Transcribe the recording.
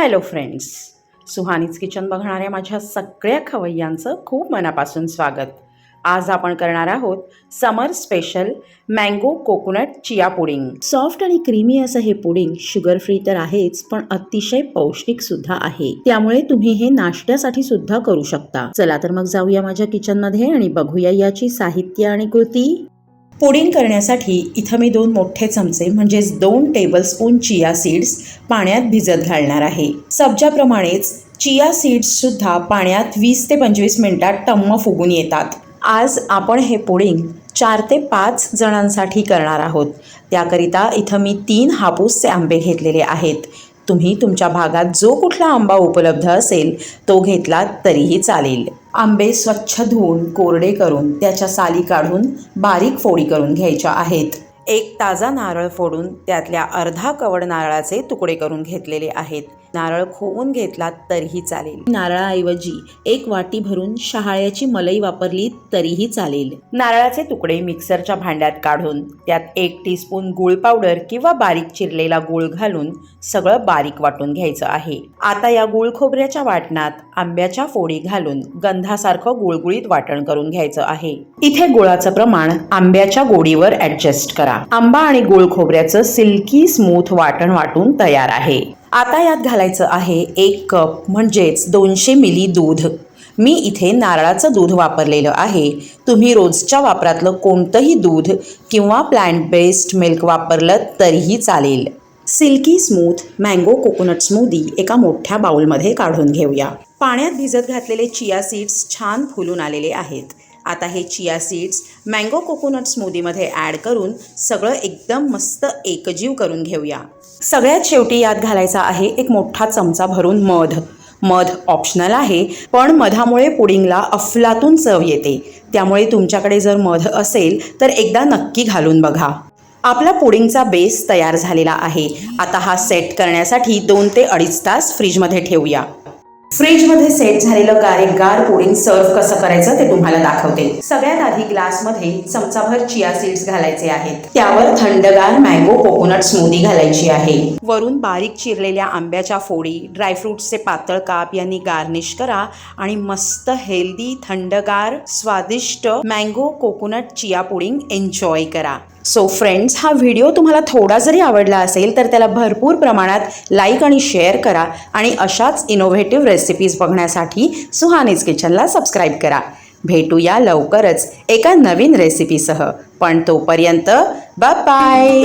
Hello friends सुहानीच kitchen बघणाऱ्या माझ्या सगळ्या खवय्यांचं खूप मनापासून स्वागत. आज आपण करणार आहोत summer special mango coconut chia pudding soft आणि क्रीमी असं हे पुडिंग शुगर फ्री तर आहेच पण अतिशय पौष्टिक सुद्धा आहे. त्यामुळे तुम्ही हे नाश्त्यासाठी सुद्धा करू शकता. चला तर मग जाऊया माझ्या किचनमध्ये आणि बघूया याची साहित्य आणि कृती. पुडिंग करण्यासाठी इथं मी दोन मोठे चमचे म्हणजेच दोन टेबलस्पून चिया सीड्स पाण्यात भिजत घालणार आहे. सब्जाप्रमाणेच चिया सीड्ससुद्धा पाण्यात वीस ते पंचवीस मिनिटात टम्म फुगून येतात. आज आपण हे पुडिंग चार ते पाच जणांसाठी करणार आहोत. त्याकरिता इथं मी तीन हापूसचे आंबे घेतलेले आहेत. तुम्ही तुमच्या भागात जो कुठला आंबा उपलब्ध असेल तो घेतला तरीही चालेल. आंबे स्वच्छ धुवून कोरडे करून त्याच्या साली काढून बारीक फोडी करून घ्यायच्या आहेत. एक ताजा नारळ फोडून त्यातल्या अर्धा कवड नारळाचे तुकडे करून घेतलेले आहेत. नारळ खोवून घेतला तरीही चालेल. नारळाऐवजी एक वाटी भरून शहाळ्याची मलई वापरली तरीही चालेल. नारळाचे तुकडे मिक्सरच्या भांड्यात काढून त्यात एक टीस्पून गुळ पावडर किंवा बारीक चिरलेला गुळ घालून सगळं बारीक वाटून घ्यायचं आहे. आता या गुळ खोबऱ्याच्या वाटणात आंब्याच्या फोडी घालून गंधासारखं गुळगुळीत वाटण करून घ्यायचं आहे. इथे गुळाचं प्रमाण आंब्याच्या गोडीवर ऍडजस्ट करा. आंबा आणि गुळ खोबऱ्याचं सिल्की स्मूथ वाटण वाटून तयार आहे. आता यात घालायचं आहे एक कप म्हणजेच दोनशे मिली दूध. मी इथे नारळाचं दूध वापरलेलं आहे. तुम्ही रोजच्या वापरातलं कोणतंही दूध किंवा प्लॅन्ट बेस्ड मिल्क वापरलं तरीही चालेल. Silky smooth mango coconut smoothie एका मोठ्या बाउलमध्ये काढून घेऊया. पाण्यात भिजत घातलेले चिया सीड्स छान फुलून आलेले आहेत. आता हे चिया सीड्स मँगो कोकोनट स्मूदीमध्ये ॲड करून सगळं एकदम मस्त एकजीव करून घेऊया. सगळ्यात शेवटी यात घालायचा आहे एक मोठा चमचा भरून मध. मध ऑप्शनल आहे पण मधामुळे पुडिंगला अफलातून चव येते. त्यामुळे तुमच्याकडे जर मध असेल तर एकदा नक्की घालून बघा. आपला पुडिंगचा बेस तयार झालेला आहे. आता हा सेट करण्यासाठी दोन ते अडीच तास फ्रीजमध्ये ठेवूया. फ्रीजमध्ये सेट झालेलं गारेगार पुडिंग सर्व्ह कसं करायचं ते तुम्हाला दाखवते. सगळ्यात आधी ग्लासमध्ये चमचाभर चिया सीड्स घालायचे आहेत. त्यावर थंडगार मँगो कोकोनट स्मूदी घालायची आहे. वरून बारीक चिरलेल्या आंब्याच्या फोडी ड्रायफ्रुट्सचे पातळ काप यांनी गार्निश करा आणि मस्त हेल्दी थंडगार स्वादिष्ट mango coconut chia pudding enjoy करा. सो फ्रेंड्स हा व्हिडिओ तुम्हाला थोडा जरी आवडला असेल तर त्याला भरपूर प्रमाणात लाईक आणि शेअर करा आणि अशाच इनोव्हेटिव्ह रेसिपीज बघण्यासाठी सुहानीज किचनला सबस्क्राईब करा. भेटूया लवकरच एका नवीन रेसिपीसह पण तोपर्यंत बाय